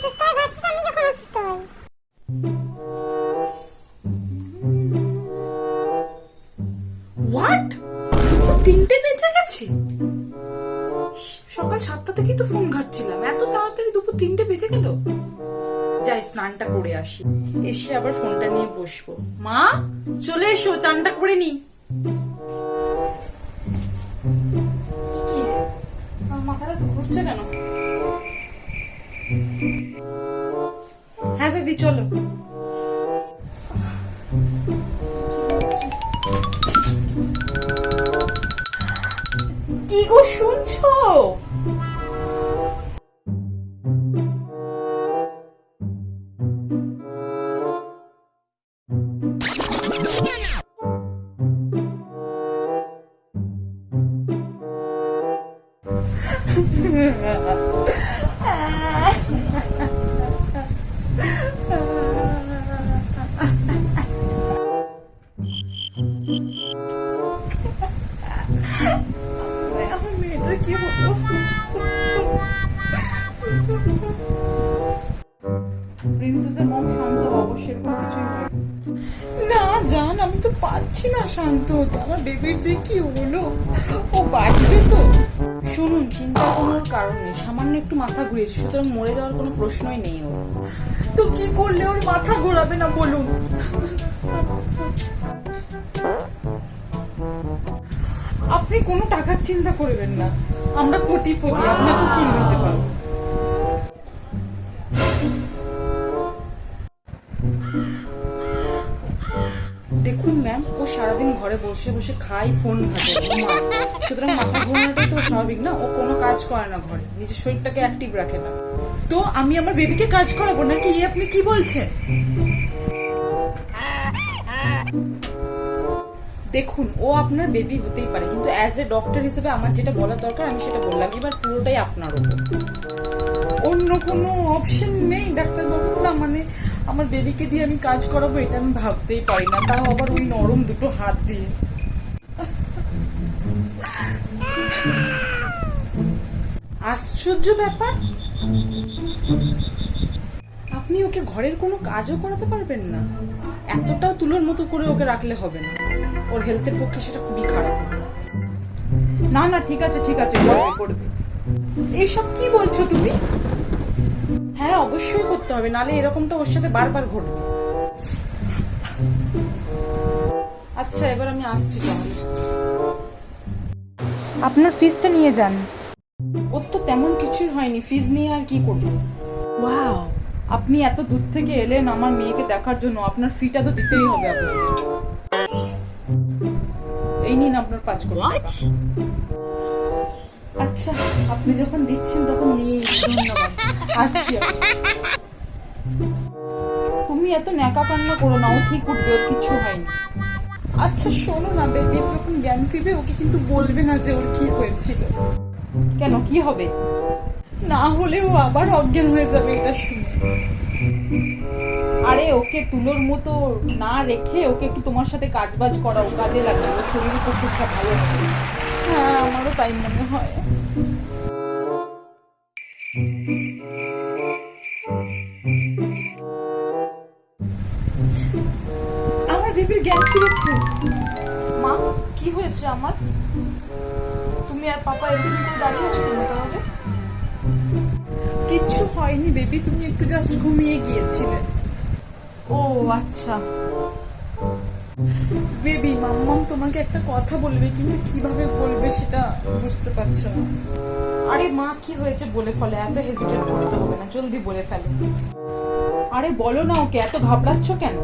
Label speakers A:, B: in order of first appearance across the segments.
A: অসুস্থ হয় ভার্সেস আমি যখন অসুস্থ হই
B: হোয়াট তিনটে বেজে গেছে? সকাল সাতটা থেকেই তো ফোন ঘাটছিলাম। এত তাড়াতাড়ি দুপুর তিনটে বেজে গেল? যাই, স্নানটা করে আসি। এসে আবার ফোনটা নিয়ে বসবো। মা, চলে এসো, চানটা করে নি। মাথাটা তো ঘুরছে কেন? হ্যাঁ বেবি চলো। কি গো শুনছো? প্রিন্সেসের মম শান্ত, অবশ্যই এরকম কিছুই না, জান, আমি তো পাচ্ছি না শান্ত আমার বেবির যে কি হলো? ও বাঁচবে তো? শুনুন চিন্তা করার কারণ সামান্য একটু মাথা ঘুরিয়েছে, সুতরাং মরে যাওয়ার কোনো প্রশ্নই নেই ওর। তো কি করলে ওর মাথা ঘোরাবে না বলুন? আপনি কোনো টাকার চিন্তা করবেন না। আমরা কোটিপতি, আপনাকে কিনে বসে বসে খাই, ফোন সুতরাং মাথা ঘুমানোটাই তো স্বাভাবিক না, ও কোনো কাজ করে না ঘরে, নিজের শরীরটাকে অ্যাক্টিভ রাখে না। তো আমি আমার বেবিকে কাজ করাবো নাকি এই আপনি কি বলছেন? দেখুন, ও আপনার বেবি হতেই পারে, কিন্তু অ্যাজ এ ডক্টর হিসেবে আমার যেটা বলার দরকার, আমি সেটা বললাম, এবার পুরোটাই আপনার উপর। অন্য কোনো অপশন নেই ডাক্তারবাবু না মানে আমার বেবিকে দিয়ে আমি কাজ করাবো, এটা আমি ভাবতেই পারি না। তাও আবার ওই নরম দুটো হাত দিয়ে। আশ্চর্য ব্যাপার। আপনি ওকে ঘরের কোনো কাজও করাতে পারবেন না। এতটাও তুলোর মতো করে ওকে রাখলে হবে না। ওর হেলথের পক্ষে সেটা খুবই খারাপ। না না, ঠিক আছে ঠিক আছে করবে। এইসব কি বলছো তুমি? হ্যাঁ অবশ্যই করতে হবে নালে এরকমটা ওর সাথে বারবার ঘটবে। আচ্ছা এবার আমি আসছি তাহলে। আপনার ফিসটা নিয়ে যান। ওর তো তেমন কিছুই হয়নি ফিজ নিয়ে আর কি করব. আপনি এত দূর থেকে এলেন আমার মেয়েকে দেখার জন্য আপনার ফিটা তো দিতেই হবে আপনাকে। এই নিন আপনার পাঁচ কোটি? আচ্ছা আপনি যখন দিচ্ছেন তখন নিয়ে আসছি তুমি এত ন্যাকা কান্না করো না, ও ঠিক উঠবে, ওর কিছু হয়নি। আচ্ছা শোনো না বেবির যখন জ্ঞান ফিরবে, ওকে কিন্তু বলবে না যে ওর কি হয়েছিল। কেন, কি হবে? না হলে ও আবার অজ্ঞান হয়ে যাবে, এটা শুনে। আরে, ওকে তুলোর মতো না রেখে ওকে একটু তোমার সাথে কাজ বাজ করাও কাজে লাগবে, ওর শরীরের পক্ষে সেটা ভালো হবে হ্যাঁ আমারও তাই মনে হয়। আমার বেবির জ্ঞান ফিরেছে। মা, কি হয়েছে আমার? তুমি আর পাপা এরকম করে দাঁড়িয়ে আছো কেন তাহলে? কিচ্ছু হয়নি বেবি, তুমি একটু জাস্ট ঘুমিয়ে গিয়েছিলে। ও আচ্ছা। বেবি মাম্মাম তোমাকে একটা কথা বলবে, কিন্তু কীভাবে বলবে সেটা বুঝতে পারছে না। আরে মা, কি হয়েছে বলে ফেলে, এত হেজিটেট করতে হবে না, জলদি বলে ফেলে। আরে বলো না ওকে, এত ঘাবড়াচ্ছ কেন?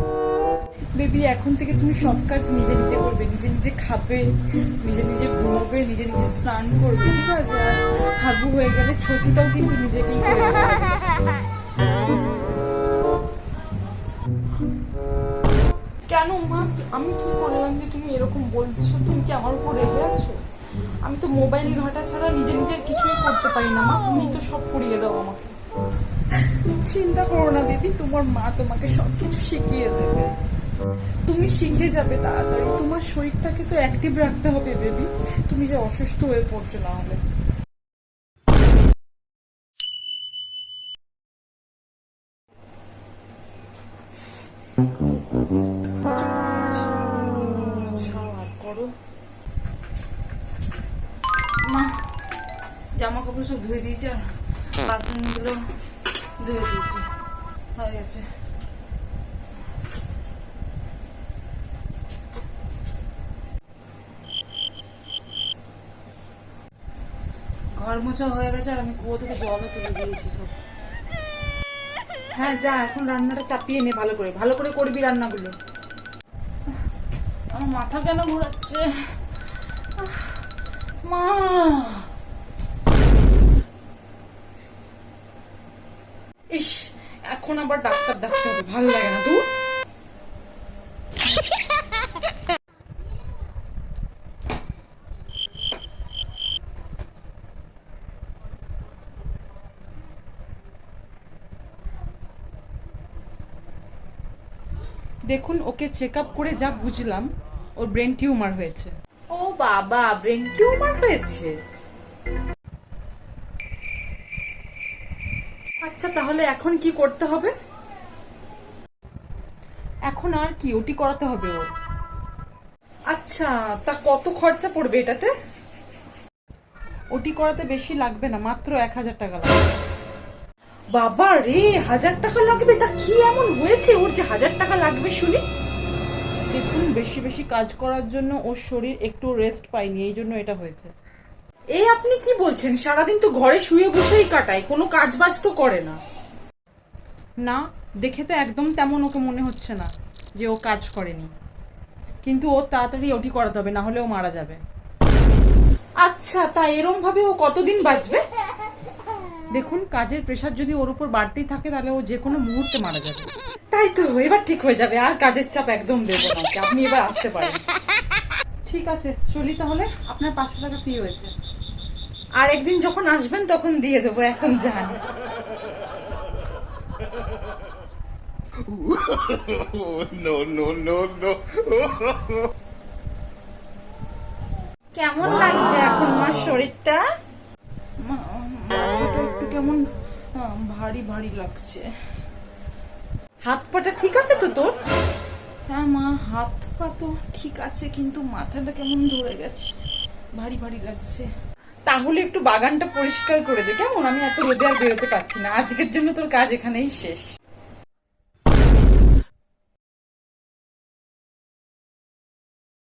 B: বেবি এখন থেকে তুমি সব কাজ নিজে নিজে করবে, নিজে নিজে খাবে, নিজে নিজে ঘুমোবে, নিজে নিজে স্নান করবে, ঠিক আছে? আর হাগু হয়ে গেলে ছোচুটাও কিন্তু নিজেকেই করে কেন, মা? আমি কি করলাম যে তুমি এরকম বলছো? তুমি কি আমার উপর রেগে আছো? আমি তো মোবাইল ঘাটা ছাড়া নিজে নিজে কিছুই করতে পারি না, মা। তুমি তো সব করিয়ে দাও আমাকে। চিন্তা করো না, দিদি। তোমার মা তোমাকে সবকিছু শিখিয়ে দেবে। তুমি শিখে যাবে তাড়াতাড়ি। তোমার শরীরটাকে তো অ্যাক্টিভ রাখতে হবে বেবি তুমি যে অসুস্থ হয়ে পড়ছো না হলে। মা জামা কাপড় সব ধুয়ে দিয়েছে আর ধুয়ে দিয়েছি। হয়ে গেছে। ঘর মোছা হয়ে গেছে আর আমি কুয়ো থেকে জলও তুলে দিয়েছি সব। হ্যাঁ যা এখন রান্নাটা চাপিয়ে নে ভালো করে। ভালো করে করবি রান্নাগুলো। আমার মাথা কেন ঘোরাচ্ছে? মা। ইস, এখন আবার ডাক্তার ডাক্তার ভালো লাগে না তুই দেখুন, ওকে চেক আপ করে যা বুঝলাম, ওর ব্রেন টিউমার হয়েছে। বাবা ব্রেন টিউমার হয়েছে। আচ্ছা তাহলে এখন কি করতে হবে? এখন আর কি ওটি করাতে হবে ওর। আচ্ছা তা কত খরচা পড়বে এটাতে? ওটি করাতে বেশি লাগবে না মাত্র এক হাজার টাকা লাগবে। বাবা রে হাজার টাকা লাগবে? তা কি এমন হয়েছে? ওর যে হাজার টাকা লাগবে শুনি? দেখুন বেশি বেশি কাজ করার জন্য ওর শরীর একটু রেস্ট পায়নি এই জন্য এটা হয়েছে। এ আপনি কি বলছেন? সারাদিন তো ঘরে শুয়ে বসেই কাটায় কোনো কাজ বাজ তো করে না। না দেখে তো একদম তেমন ওকে মনে হচ্ছে না যে ও কাজ করেনি। কিন্তু ও তাড়াতাড়ি ওটি করাতে হবে না হলে ও মারা যাবে। আচ্ছা তা এরম ভাবে ও কতদিন বাঁচবে? দেখুন কাজের প্রেশার যদি ওর উপর বাড়তেই থাকে তাহলে ও যে কোনো মুহূর্তে মারা যাবে। তাই তো এবার ঠিক হয়ে যাবে আর কাজের চাপ একদম দেবো না আপনি এবার আসতে পারেন। ঠিক আছে চলি তাহলে আপনার পাঁচশো টাকা ফি হয়েছে। আর একদিন যখন আসবেন তখন দিয়ে দেবো এখন যান
C: no, no, no, no.
B: কেমন লাগছে এখন মার শরীরটা? কেমন ভারী ভারী লাগছে। হাত পাটা ঠিক আছে তো তোর? হ্যাঁ মা হাত পা তো ঠিক আছে কিন্তু মাথাটা কেমন ধরে গেছে? ভারী ভারী লাগছে। তাহলে একটু বাগানটা পরিষ্কার করে দে কেমন? আমি এত রোদে আর বেরোতে পারছি না। আজকের জন্য তোর কাজ এখানেই শেষ।